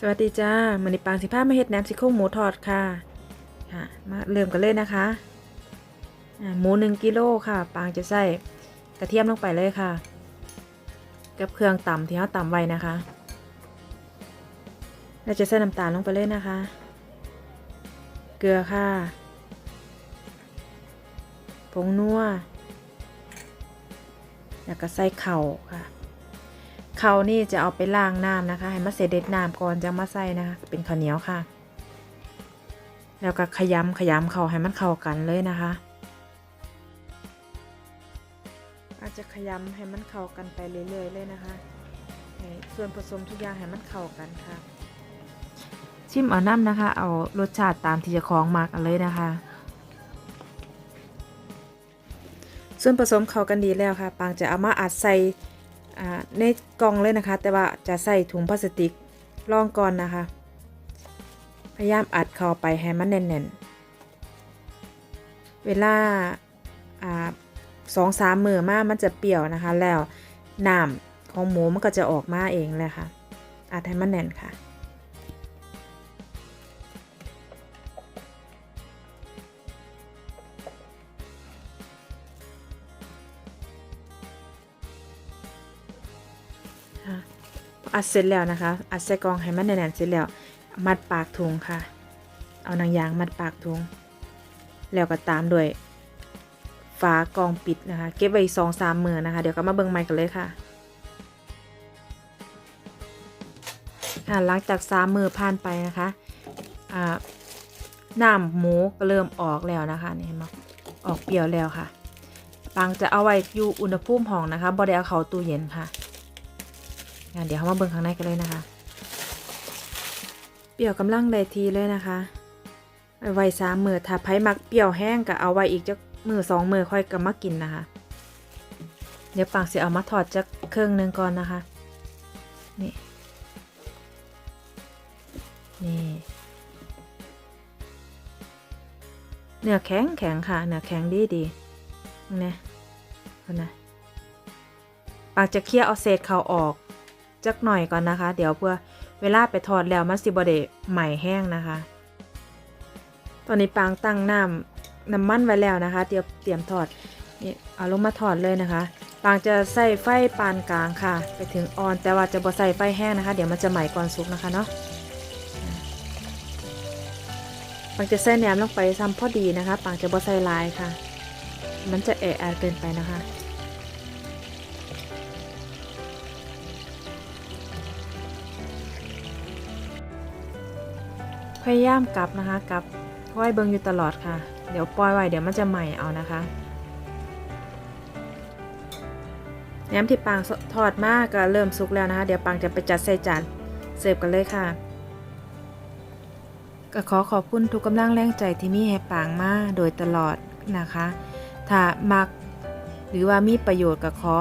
สวัสดีจ้ามันิปางสิผ้ามาเฮ็ดแหนมซี่โครงหมูทอดค่ะ ค่ะ มาเริ่มกันเลยนะคะหมูหนึ่งกิโลค่ะ ปางจะใส่กระเทียมลงไปเลยค่ะ กับเครื่องตำที่เราตำไว้นะคะ เราจะใส่น้ำตาลลงไปเลยนะคะ เกลือค่ะผงนัว แล้วก็ใส่เข่าค่ะ เขาวนี่จะเอาไปล้างน้ำนะคะ ให้มาเสด็จน้ำก่อนจะมาใส่นะคะ เป็นข้าวเหนียวค่ะ แล้วก็ขยำขยำเขาให้มันเข้ากันเลยนะคะ อาจจะขยำให้มันเข้ากันไปเรื่อยๆเลยนะคะส่วนผสมทุกอย่างให้มันเข้ากันค่ะ ชิมเอาน้ำนะคะ เอารสชาติตามที่จะคล้องมากเลยนะคะ ส่วนผสมเข้ากันดีแล้วค่ะ ปางจะเอามาอัดใส่ ในกล่องเลยนะคะ แต่ว่าจะใส่ถุงพลาสติกรองก่อนนะคะ พยายามอัดเข้าไปให้มันแน่นๆ เวลาอสองสามมือมามันจะเปรี้ยวนะคะ แล้วน้ำของหมูมันก็จะออกมาเองเลยค่ะอัดให้มันแน่นค่ะ ค่ะอัดเสร็จแล้วนะคะอัดใส่กองให้มันแน่นๆเสร็จแล้ว มัดปากถุงค่ะ เอาหนังยางมัดปากถุง แล้วก็ตามด้วยฝากองปิดนะคะ เก็บไว้สองสามมือนะคะ เดี๋ยวก็มาเบิ่งใหม่กันเลยค่ะค่ะหลังจากสามมือผ่านไปนะคะอ่าน้ำหมูก็เริ่มออกแล้วนะคะนี่เห็นไหมออกเปรี้ยวแล้วค่ะปังจะเอาไว้อยู่อุณหภูมิห้องนะคะบ่ได้เอาเข้าตู้เย็นค่ะ งั้นเดี๋ยวเขามาเบิ่งข้างในกันเลยนะคะ เปรี้ยวกำลังได้ทีเลยนะคะไว้สามมือถ้าไผมักเปรี้ยวแห้งก็เอาไว้อีกจักมือสองมือค่อยก็มากินนะคะ เดี๋ยวปังสิเอามาถอดจักเครื่องหนึ่งก่อนนะคะ นี่ นี่ เนื้อแข็งแข็งค่ะ เนื้อแข็งดีดีนี่คนนะปางจะเคี่ยวเอาเศษเขาออก จักหน่อยก่อนนะคะ เดี๋ยวเพื่อเวลาไปทอดแล้วมันสิบเดใหม่แห้งนะคะ ตอนนี้ปางตั้งน้ำน้ำมันไว้แล้วนะคะ เตรียมเตรียมทอดนี่เอาลงมาทอดเลยนะคะ ปางจะใส่ไฟปานกลางค่ะ ไปถึงอ่อนแต่ว่าจะบ่ใส่ไฟแห้งนะคะ เดี๋ยวมันจะใหม่ก่อนสุกนะคะเนาะปางจะใส่แหนมลงไปซ้ำพอดีนะคะปางจะบ่ใส่ลายค่ะ มันจะแอะแอเกินไปนะคะ พยายามกลับนะคะกลับปล่อยเบิงอยู่ตลอดค่ะ เดี๋ยวปล่อยไว้เดี๋ยวมันจะใหม่เอานะคะแหนมที่ปางทอดมากก็เริ่มสุกแล้วนะคะ เดี๋ยวปางจะไปจัดใส่จานเสิร์ฟกันเลยค่ะ ก็ขอขอบคุณทุกกำลังแรงใจที่มีให้ปางมาโดยตลอดนะคะ ถ้ามักหรือว่ามีประโยชน์ก็ขอ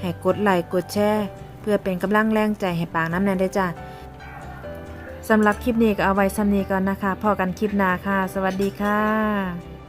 ให้กดไลค์กดแชร์เพื่อเป็นกำลังแรงใจให้ปางน้ำแน่นได้จ้า สำหรับคลิปนี้ก็เอาไว้ซ้ำนี้ก่อนนะคะพอกันคลิปหน้าค่ะ สวัสดีค่ะ